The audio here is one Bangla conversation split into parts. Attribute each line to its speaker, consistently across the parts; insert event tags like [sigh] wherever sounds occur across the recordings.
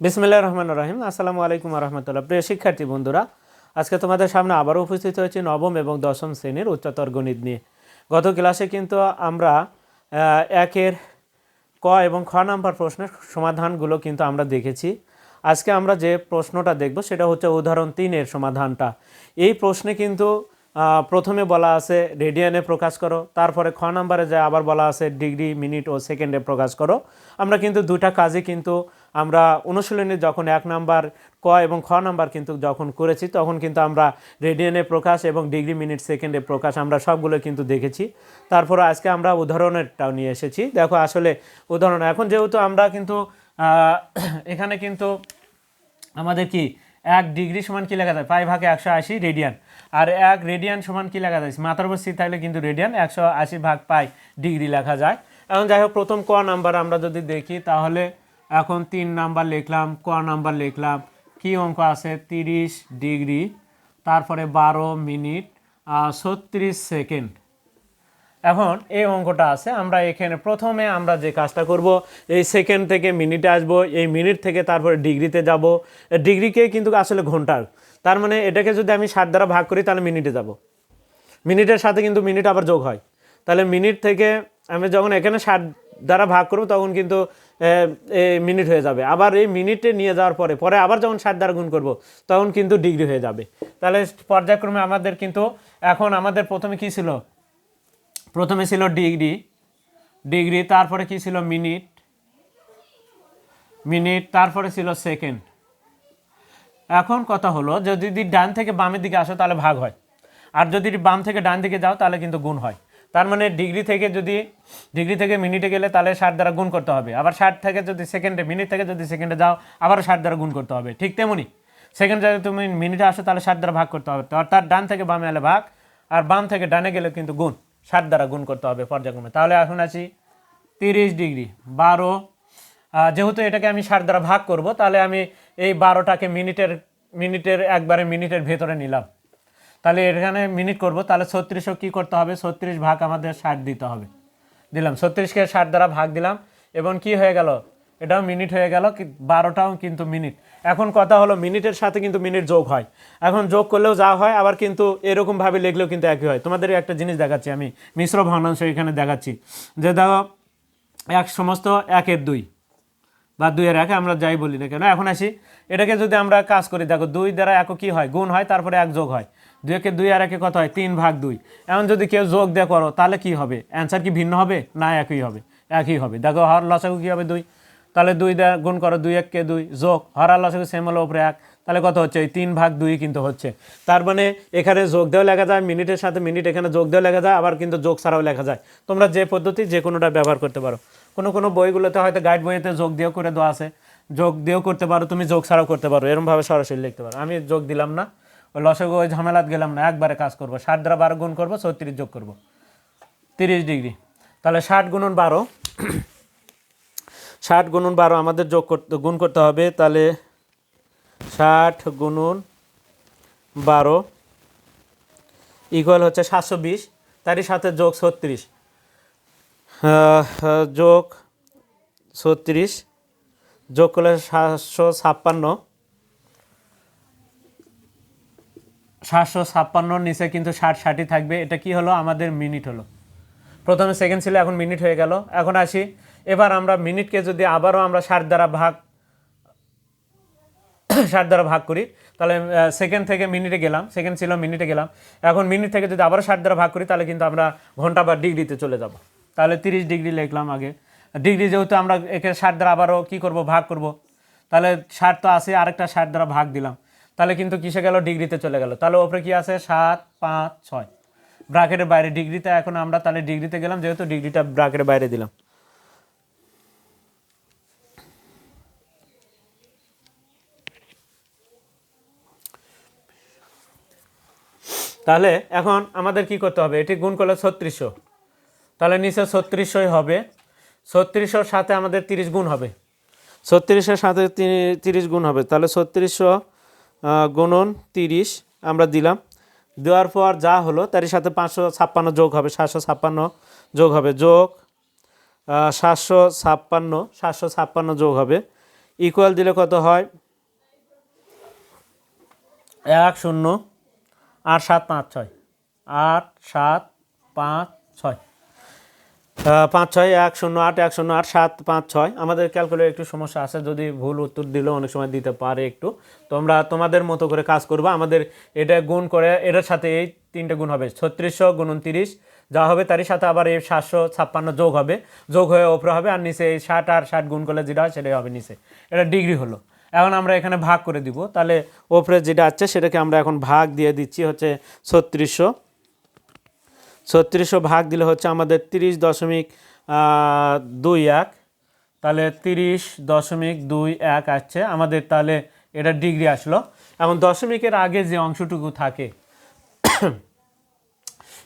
Speaker 1: বিসমিল্লাহ রহমান রহিম। আসসালামু আলাইকুম রহমতুল্লাহ। প্রিয় শিক্ষার্থী বন্ধুরা, আজকে তোমাদের সামনে আবারও উপস্থিত হয়েছি নবম এবং দশম শ্রেণির উচ্চতর গণিত নিয়ে। গত ক্লাসে কিন্তু আমরা একের ক এবং খ নাম্বার প্রশ্নের সমাধানগুলো কিন্তু আমরা দেখেছি। আজকে আমরা যে প্রশ্নটা দেখব, সেটা হচ্ছে উদাহরণ তিনের সমাধানটা। এই প্রশ্নে কিন্তু প্রথমে বলা আছে রেডিয়ানে প্রকাশ করো, তারপরে খ নাম্বারে যে আবার বলা আছে ডিগ্রি, মিনিট ও সেকেন্ডে প্রকাশ করো। আমরা কিন্তু দুটা কাজে কিন্তু আমরা অনুশীলনে যখন এক নাম্বার ক এবং খ নাম্বার কিন্তু যখন করেছি, তখন কিন্তু আমরা রেডিয়ানে প্রকাশ এবং ডিগ্রি, মিনিট, সেকেন্ডে প্রকাশ আমরা সবগুলো কিন্তু দেখেছি। তারপরে আজকে আমরা উদাহরণেরটাও নিয়ে এসেছি। দেখো আসলে উদাহরণ, এখন যেহেতু আমরা কিন্তু এখানে কিন্তু আমাদের কি এক ডিগ্রি সমান কি লেখা যায়? পাই ভাগে একশো আশি রেডিয়ান আর এক রেডিয়ান সমান কী লেখা যায়? মাথার উপর স্থির থাকলে কিন্তু রেডিয়ান একশো আশি ভাগ পাই ডিগ্রি লেখা যায়। এখন যাই হোক, প্রথম ক নাম্বার আমরা যদি দেখি, তাহলে এখন তিন নাম্বার লিখলাম, ক নাম্বার লিখলাম। কি অঙ্ক আছে? তিরিশ ডিগ্রি, তারপরে বারো মিনিট ছত্রিশ সেকেন্ড। এখন এই অঙ্কটা আছে। আমরা এখানে প্রথমে আমরা যে কাজটা করব, এই সেকেন্ড থেকে মিনিটে আসব, এই মিনিট থেকে তারপরে ডিগ্রিতে যাব। ডিগ্রিকে কিন্তু আসলে ঘণ্টার। তার মানে এটাকে যদি আমি ষাট দ্বারা ভাগ করি, তাহলে মিনিটে যাব। মিনিটের সাথে কিন্তু মিনিট আবার যোগ হয়। তাহলে মিনিট থেকে আমি যখন এখানে ষাট দ্বারা ভাগ করব, তখন কিন্তু মিনিট হয়ে যাবে। আবার এই মিনিটে নিয়ে যাওয়ার পরে পরে আবার যখন ষাট দ্বারা গুণ করব, তখন কিন্তু ডিগ্রি হয়ে যাবে। তাহলে পর্যায়ক্রমে আমাদের কিন্তু, এখন আমাদের প্রথমে কি ছিল? প্রথমে ছিল ডিগ্রি ডিগ্রি, তারপরে কি ছিল মিনিট মিনিট, তারপরে ছিল সেকেন্ড। এখন কথা হলো, যদি ডান থেকে বামের দিকে আসো তাহলে ভাগ হয়। আর যদি বাম থেকে ডান দিকে যাও তাহলে কিন্তু গুণ হয়। তার মানে ডিগ্রি থেকে যদি, ডিগ্রি থেকে মিনিটে গেলে তাহলে ষাট দ্বারা গুণ করতে হবে। আবার ষাট থেকে যদি সেকেন্ডে, মিনিট থেকে যদি সেকেন্ডে যাও আবার ষাট দ্বারা গুণ করতে হবে। ঠিক তেমনি, সেকেন্ড যদি তুমি মিনিটে আসো তাহলে ষাট দ্বারা ভাগ করতে হবে। অর্থাৎ ডান থেকে বামে এলে ভাগ, আর বাম থেকে ডানে গেলে কিন্তু গুণ। ষাট দ্বারা গুণ করতে হবে পর্যায়ক্রমে। তাহলে এখন আছি তিরিশ ডিগ্রি, বারো। যেহেতু এটাকে আমি ষাট দ্বারা ভাগ করব, তাহলে আমি এই বারোটাকে মিনিটের মিনিটের, একবারে মিনিটের ভেতরে নিলাম। তাহলে এখানে মিনিট করব, তাহলে ছত্রিশও কী করতে হবে? ছত্রিশ ভাগ আমাদের ষাট দিতে হবে। দিলাম, ছত্রিশকে ষাট দ্বারা ভাগ দিলাম, এবং কি হয়ে গেল? এটাও মিনিট হয়ে গেল বারোটাও কিন্তু মিনিট। এখন কথা হলো মিনিটের সাথে কিন্তু মিনিট যোগ হয়। এখন যোগ করলেও যা হয়, আবার কিন্তু এরকমভাবে লিখলেও কিন্তু একই হয়। তোমাদের একটা জিনিস দেখাচ্ছি আমি, মিশ্র ভগ্নাংশ এখানে দেখাচ্ছি। যে দেখো এক সমস্ত একের দুই বা দুইয়ের একে আমরা যাই বলি না কেন, এখন আসি। এটাকে যদি আমরা কাজ করি, দেখো দুই দ্বারা এক কি হয়? গুণ হয়, তারপরে এক যোগ হয়। দুই একে দুই আর একে কত হয়? তিন ভাগ দুই। এমন যদি কেউ যোগ দিয়ে করো, তাহলে কি হবে? অ্যান্সার কি ভিন্ন হবে? না, একই হবে। একই হবে। দেখো হর লসাগু কী হবে? দুই। তাহলে দুই দ্বারা গুণ করো দুই এককে দুই, যোগ। হর লসাগু সেম হলো উপরে এক। তাহলে কত হচ্ছে? ওই তিন ভাগ দুই কিন্তু হচ্ছে। তার মানে এখানে যোগ দেওয়া লেখা যায়, মিনিটের সাথে মিনিট এখানে যোগ দেওয়া লেখা যায়, আবার কিন্তু যোগ ছাড়াও লেখা যায়। তোমরা যে পদ্ধতি যে কোনোটা ব্যবহার করতে পারো। কোনো কোনো বইগুলোতে হয়তো গাইড বইয়েতে যোগ দিয়েও করে দেওয়া আছে। যোগ দিয়েও করতে পারো, তুমি যোগ ছাড়াও করতে পারো। এরমভাবে সরাসরি লিখতে পারো। আমি যোগ দিলাম না। ওই লসগো ওই ঝামেলাত গেলাম না, একবারে কাজ করব। ষাট দ্বারা বারো গুণ করব, ছত্রিশ যোগ করব। তিরিশ ডিগ্রি। তাহলে ষাট গুণন বারো ষাট গুণন বারো আমাদের যোগ করতে, গুণ করতে হবে, তাহলে ষাট গুণন বারো ইকুয়াল হচ্ছে সাতশো বিশ, তারই সাথে যোগ ছত্রিশ। যোগ ছত্রিশ, যোগ করলে সাতশো ছাপ্পান্ন। সাতশো ছাপ্পান্নর নিচে কিন্তু ষাট, ষাটই থাকবে, এটা কি হলো? আমাদের মিনিট হলো। প্রথমে সেকেন্ড ছিল, এখন মিনিট হয়ে গেল। এখন আসি এবার আমরা মিনিটকে যদি আবারও আমরা ষাট দ্বারা ভাগ, [coughs] ষাট দ্বারা ভাগ করি, তাহলে সেকেন্ড থেকে মিনিটে গেলাম সেকেন্ড ছিল মিনিটে গেলাম। এখন মিনিট থেকে যদি আবারও ষাট দ্বারা ভাগ করি, তাহলে কিন্তু আমরা ঘণ্টা বা ডিগ্রিতে চলে যাব। তাহলে তিরিশ ডিগ্রি লিখলাম আগে। ডিগ্রি যেহেতু আমরা একে ষাট দ্বারা আবারও কী করব, ভাগ করব, তাহলে ষাট তো আছে, আরেকটা ষাট দ্বারা ভাগ দিলাম। তাহলে কিন্তু কিসে গেল? ডিগ্রিতে চলে গেল। তাহলে ওপরে কি আছে? সাত, পাঁচ, ছয়। ব্রাকেটের বাইরে ডিগ্রিতে এখন আমরা তাহলে ডিগ্রিতে গেলাম, যেহেতু ডিগ্রিটা ব্রাকেটের বাইরে দিলাম। তাহলে এখন আমাদের কি করতে হবে? এটি গুণ করলে ছত্রিশশো। তাহলে নিচে ছত্রিশশোই হবে। ছত্রিশশোর সাথে আমাদের তিরিশ গুণ হবে। ছত্রিশের সাথে তিরিশ গুণ হবে। তাহলে ছত্রিশশো গুণন তিরিশ আমরা দিলাম। দেওয়ার পর যা হলো, তারই সাথে পাঁচশো ছাপ্পান্ন যোগ হবে। সাতশো ছাপ্পান্ন যোগ হবে। যোগ সাতশো ছাপ্পান্ন সাতশো ছাপ্পান্ন যোগ হবে। ইকুয়াল দিলে কত হয়? এক শূন্য। আট সাত পাঁচ ছয়। আট সাত পাঁচ ছয়। পাঁচ ছয় এক শূন্য আট এক শূন্য আট সাত পাঁচ ছয়। আমাদের ক্যালকুলেট একটু সমস্যা আছে, যদি ভুল উত্তর দিলেও অনেক সময় দিতে পারে একটু। তোমরা তোমাদের মতো করে কাজ করবা, আমাদের এটা গুণ করে এটার সাথে এই তিনটে গুণ হবে, ছত্রিশশো গুণ উনত্রিশ যা হবে তারই সাথে আবার এই সাতশো ছাপ্পান্ন যোগ হবে। যোগ হয়ে ওপরে হবে, আর নিচে এই ষাট আর ষাট গুণ করলে যেটা হয় সেটাই হবে নিচে। এটা ডিগ্রি হলো। এখন আমরা এখানে ভাগ করে দিব। তাহলে ওপরে যেটা আছে সেটাকে আমরা এখন ভাগ দিয়ে দিচ্ছি হচ্ছে ছত্রিশশো। ছত্রিশশো ভাগ দিলে হচ্ছে আমাদের তিরিশ দশমিক দুই এক। তাহলে তিরিশ দশমিক দুই এক আসছে আমাদের তাহলে এটা ডিগ্রি আসলো। এবং দশমিকের আগে যে অংশটুকু থাকে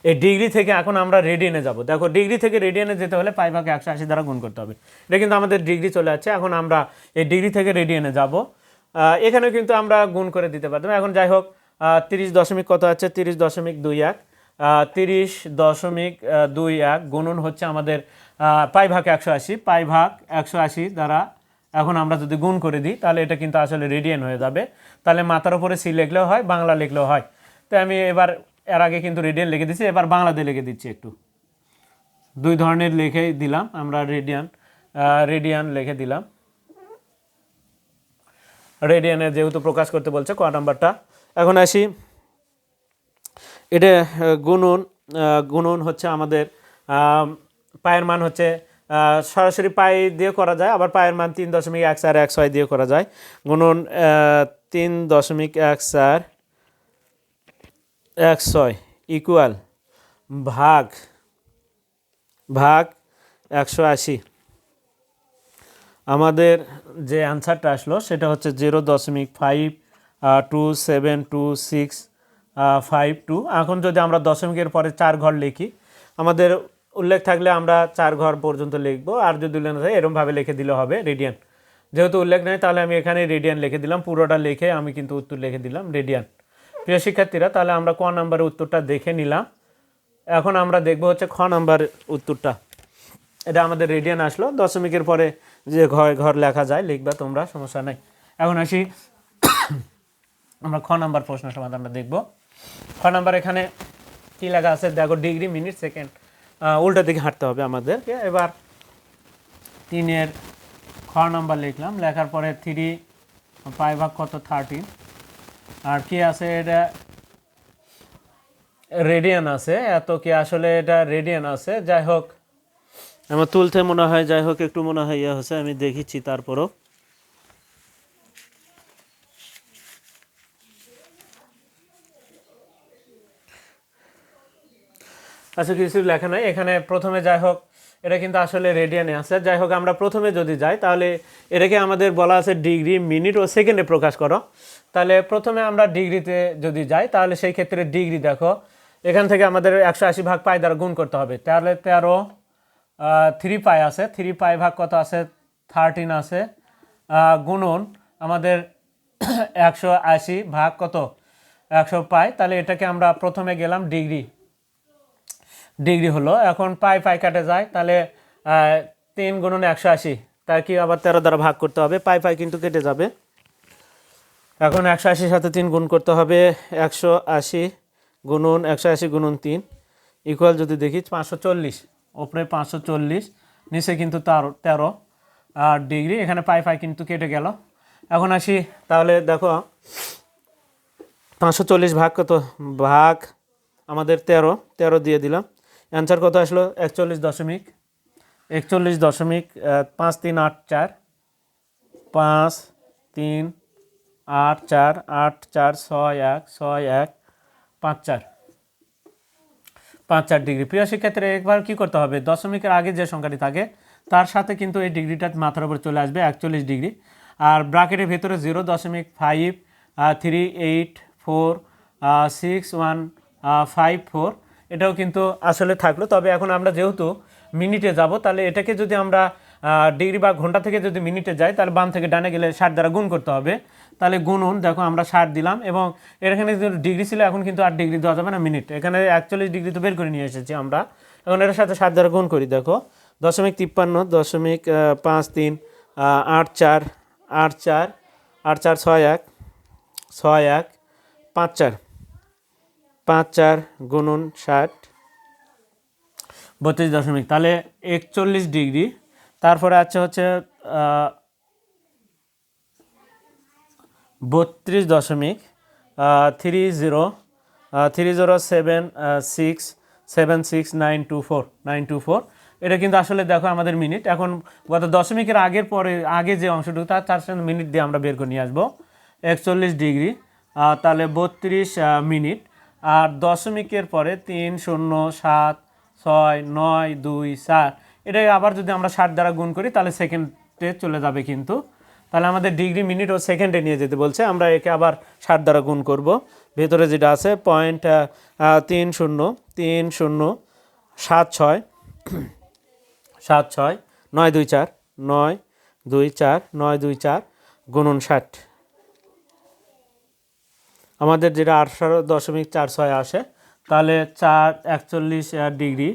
Speaker 1: এই ডিগ্রি থেকে এখন আমরা রেডিয়ানে যাব। দেখো, ডিগ্রি থেকে রেডিয়ানে যেতে হলে পাই ভাগে একশো আশি দ্বারা গুণ করতে হবে। এটা কিন্তু আমাদের ডিগ্রি চলে যাচ্ছে এখন আমরা এই ডিগ্রি থেকে রেডিয়ানে যাব। এখানেও কিন্তু আমরা গুণ করে দিতে পারতাম। এখন যাই হোক তিরিশ দশমিক কত আছে? তিরিশ দশমিক দুই এক। তিরিশ দশমিক দুই এক গুণন হচ্ছে আমাদের পাই ভাগ একশো আশি। পাই ভাগ একশো আশি দ্বারা এখন আমরা যদি গুণ করে দিই, তাহলে এটা কিন্তু আসলে রেডিয়ান হয়ে যাবে। তাহলে মাথার উপরে সি লিখলেও হয়, বাংলা লিখলেও হয়। তো আমি এবার এর আগে কিন্তু রেডিয়ান লিখে দিচ্ছি এবার বাংলাতে লিখে দিচ্ছি একটু। দুই ধরনের লিখে দিলাম আমরা রেডিয়ান রেডিয়ান লিখে দিলাম। রেডিয়ানে যেহেতু প্রকাশ করতে বলছে ক নাম্বারটা। এখন আসি। এটা গুণন গুণন হচ্ছে আমাদের পায়ের মান হচ্ছে সরাসরি পাই দিয়ে করা যায়, আবার পায়ের মান তিন দশমিক এক চার এক ছয় দিয়ে করা যায়। গুণন তিন দশমিক এক চার এক ছয় ইকুয়াল ভাগ ভাগ একশো আশি। আমাদের যে অ্যান্সারটা আসলো, সেটা হচ্ছে জিরো দশমিক five two seven two six five two এখন যদি আমরা দশমিকের পরে চার ঘর লিখি, আমাদের উল্লেখ থাকলে আমরা চার ঘর পর্যন্ত লিখব, আর যদি উল্লেখ না থাকে, এরমভাবে লিখে দিলে হবে রেডিয়ান যেহেতু উল্লেখ নেই, তাহলে আমি এখানে রেডিয়ান লিখে দিলাম, পুরোটা লিখে আমি কিন্তু উত্তর লিখে দিলাম রেডিয়ান প্রিয় শিক্ষার্থীরা, তাহলে আমরা ক নাম্বারের উত্তরটা দেখে নিলাম। এখন আমরা দেখব হচ্ছে খ নাম্বার উত্তরটা। এটা আমাদের রেডিয়ান আসলো। দশমিকের পরে যে ঘর ঘর লেখা যায়, লিখবা তোমরা, সমস্যা নাই। এখন আসি। আমরা খ নাম্বার প্রশ্ন সমাধানটা দেখব। খ নাম্বার এখানে কি লেখা আছে? দেখো, ডিগ্রি মিনিট, সেকেন্ড। উল্টা দিকে হাঁটতে হবে আমাদেরকে। এবার তিনের খ নাম্বার লিখলাম। লেখার পরে থ্রি পাই ভাগ কত? থার্টিন। আর কি আছে এটা? রেডিয়ান আছে এত কি আসলে এটা রেডিয়ান আছে? যাই হোক। আমার তুলতে মনে হয় যাই হোক একটু মনে হয় ইয়ে হচ্ছে আমি দেখিছি তারপরও। আচ্ছা কিছু লেখা নাই। এখানে প্রথমে যাই হোক এটা কিন্তু আসলে রেডিয়ানে আছে যাই হোক, আমরা প্রথমে যদি যাই, তাহলে এটাকে আমাদের বলা আছে ডিগ্রি মিনিট ও সেকেন্ডে প্রকাশ করো। তাহলে প্রথমে আমরা ডিগ্রিতে যদি যাই, তাহলে সেই ক্ষেত্রে ডিগ্রি দেখো। এখান থেকে আমাদের একশো আশি ভাগ পাই দ্বারা গুণ করতে হবে। তাহলে তেরো থ্রি পাই আছে। থ্রি পাই ভাগ কত আছে? থার্টিন আছে। গুণন আমাদের একশো আশি ভাগ কত? একশো পাই। তাহলে এটাকে আমরা প্রথমে গেলাম ডিগ্রি। ডিগ্রি হলো। এখন পাই পাই কাটে যায়, তাহলে তিন গুণন একশো আশি। তাই কি আবার তেরো দ্বারা ভাগ করতে হবে? পাই পাই কিন্তু কেটে যাবে। এখন একশো আশির সাথে তিন গুণ করতে হবে, একশো আশি গুণন, একশো আশি গুণন তিন ইকুয়াল যদি দেখি, পাঁচশো চল্লিশ। ওপরে পাঁচশো চল্লিশ, নিচে কিন্তু তার তেরো, আর ডিগ্রি, এখানে পাই পাই কিন্তু কেটে গেল। এখন আসি, তাহলে দেখো, পাঁচশো চল্লিশ ভাগ কত? ভাগ আমাদের তেরো তেরো দিয়ে দিলাম। অ্যান্সার কত আসলো? একচল্লিশ দশমিক একচল্লিশ দশমিক পাঁচ তিন আট চার, পাঁচ তিন আট চার আট চার ছয় এক ছয় এক, পাঁচ চার। পাঁচ চার ডিগ্রি। প্রিয় শিক্ষার্থীরা, একবার কি করতে হবে? দশমিকের আগে যে সংখ্যাটি থাকে, তার সাথে কিন্তু এই ডিগ্রিটা মাথার উপর চলে আসবে, একচল্লিশ ডিগ্রি। আর ব্রাকেটের ভেতরে জিরো দশমিক five three eight four six one five four এটাও কিন্তু আসলে থাকল। তবে এখন আমরা যেহেতু মিনিটে যাব, তাহলে এটাকে যদি আমরা ডিগ্রি বা ঘণ্টা থেকে যদি মিনিটে যাই, তাহলে বাম থেকে ডানে গেলে ষাট দ্বারা গুণ করতে হবে। তাহলে গুণুন, দেখো আমরা ষাট দিলাম এবং এখানে ডিগ্রি ছিল, এখন কিন্তু আর ডিগ্রি দেওয়া যাবে না মিনিট। এখানে একচল্লিশ ডিগ্রি তো বের করে নিয়ে এসেছি আমরা। এখন এটার সাথে ষাট দ্বারা গুণ করি, দেখো। দশমিক তিপ্পান্ন, দশমিক পাঁচ, তিন আট, চার আট চার আট, চার, ছয়, এক ছয়, এক, পাঁচ, চার। পাঁচ চার গুণন ষাট। বত্রিশ দশমিক। তাহলে একচল্লিশ ডিগ্রি। তারপরে আছে হচ্ছে বত্রিশ দশমিক three zero three zero seven six seven six, nine two four, nine two four. এটা কিন্তু আসলে দেখো আমাদের মিনিট। এখন গত দশমিকের আগের পরে, আগে যে অংশটুকু, তার তার সাথে মিনিট দিয়ে আমরা বের করে নিয়ে আসব। একচল্লিশ ডিগ্রি তাহলে বত্রিশ মিনিট। আর দশমিকের পরে তিন, শূন্য, সাত, ছয়, নয়, দুই, চার। এটা আবার যদি আমরা ষাট দ্বারা গুণ করি, তাহলে সেকেন্ডে চলে যাবে কিন্তু। তাহলে আমাদের ডিগ্রি মিনিট ও সেকেন্ডে নিয়ে যেতে বলছে। আমরা একে আবার ষাট দ্বারা গুণ করব। ভেতরে যেটা আছে পয়েন্ট তিন, শূন্য তিন, শূন্য, সাত, ছয় সাত, ছয়, নয়, দুই, চার, নয়, দুই, চার, নয়, দুই, চার, গুণন ষাট। আমাদের যেটা আঠারো দশমিক চার ছয় আসে, তাহলে চার একচল্লিশ ডিগ্রি,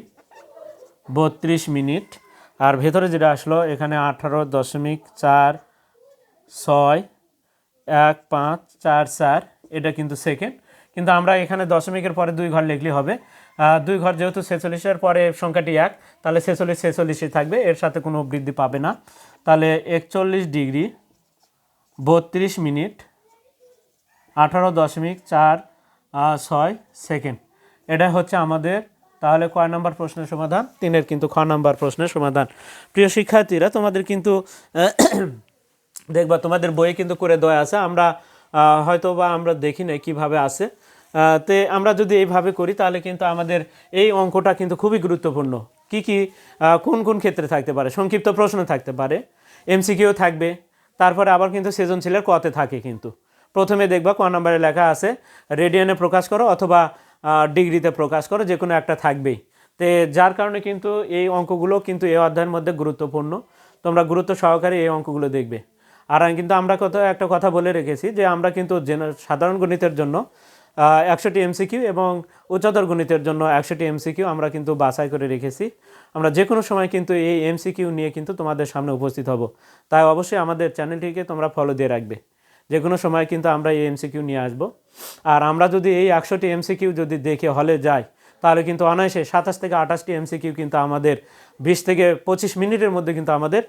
Speaker 1: বত্রিশ মিনিট। আর ভেতরে যেটা আসলো, এখানে আঠারো দশমিক চার ছয়, এক, পাঁচ, চার চার, এটা কিন্তু সেকেন্ড কিন্তু আমরা এখানে দশমিকের পরে দুই ঘর লিখলে হবে দুই ঘর যেহেতু ছেচল্লিশের পরে সংখ্যাটি এক, তাহলে ছেচল্লিশ ছেচল্লিশে থাকবে, এর সাথে কোনো বৃদ্ধি পাবে না। তাহলে একচল্লিশ ডিগ্রি, বত্রিশ মিনিট আঠারো দশমিক চার ছয় সেকেন্ড। এটা হচ্ছে আমাদের তাহলে কয় নম্বর প্রশ্নের সমাধান? তিনের কিন্তু খ নম্বর প্রশ্নের সমাধান। প্রিয় শিক্ষার্থীরা তোমাদের কিন্তু দেখবা তোমাদের বইয়ে কিন্তু করে দেওয়া আছে। আমরা হয়তো বা আমরা দেখি না কীভাবে আহ, তে আমরা যদি এইভাবে করি তাহলে কিন্তু আমাদের এই অঙ্কটা কিন্তু খুবই গুরুত্বপূর্ণ। কি কি কোন কোন ক্ষেত্রে থাকতে পারে? সংক্ষিপ্ত প্রশ্ন থাকতে পারে এমসিকিউ থাকবে তারপরে আবার কিন্তু সৃজনশীলের কতে থাকে কিন্তু। প্রথমে দেখবা ক নম্বরে লেখা আছে, রেডিয়ানে প্রকাশ করো অথবা ডিগ্রিতে প্রকাশ করো যে কোনো একটা থাকবেই। তে যার কারণে কিন্তু এই অঙ্কগুলো কিন্তু এই অধ্যায়ের মধ্যে গুরুত্বপূর্ণ। তোমরা গুরুত্ব সহকারে এই অঙ্কগুলো দেখবে। আর কিন্তু আমরা কত একটা কথা বলে রেখেছি যে আমরা কিন্তু সাধারণ গণিতের জন্য একশোটি এমসিকিউ এবং উচ্চতর গণিতের জন্য একশোটি এমসিকিউ আমরা কিন্তু বাছাই করে রেখেছি। আমরা যে কোনো সময় কিন্তু এই এমসিকিউ নিয়ে কিন্তু তোমাদের সামনে উপস্থিত হব। তাই অবশ্যই আমাদের চ্যানেলটিকে তোমরা ফলো দিয়ে রাখবে। যে কোনো সময় কিন্তু আমরা এই এমসিকিউ নিয়ে আসব। আর আমরা যদি এই একশোটি এমসিকিউ যদি দেখে হলে যাই, তাহলে কিন্তু অনায়াসে সাতাশ থেকে আঠাশটি এমসিকিউ কিন্তু আমাদের বিশ থেকে পঁচিশ মিনিটের মধ্যে কিন্তু আমাদের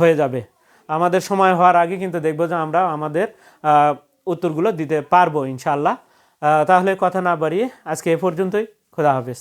Speaker 1: হয়ে যাবে। আমাদের সময় হওয়ার আগে কিন্তু দেখব যে আমরা আমাদের উত্তরগুলো দিতে পারব ইনশাল্লাহ তাহলে কথা না বাড়িয়ে আজকে এ পর্যন্তই। খোদা হাফেজ।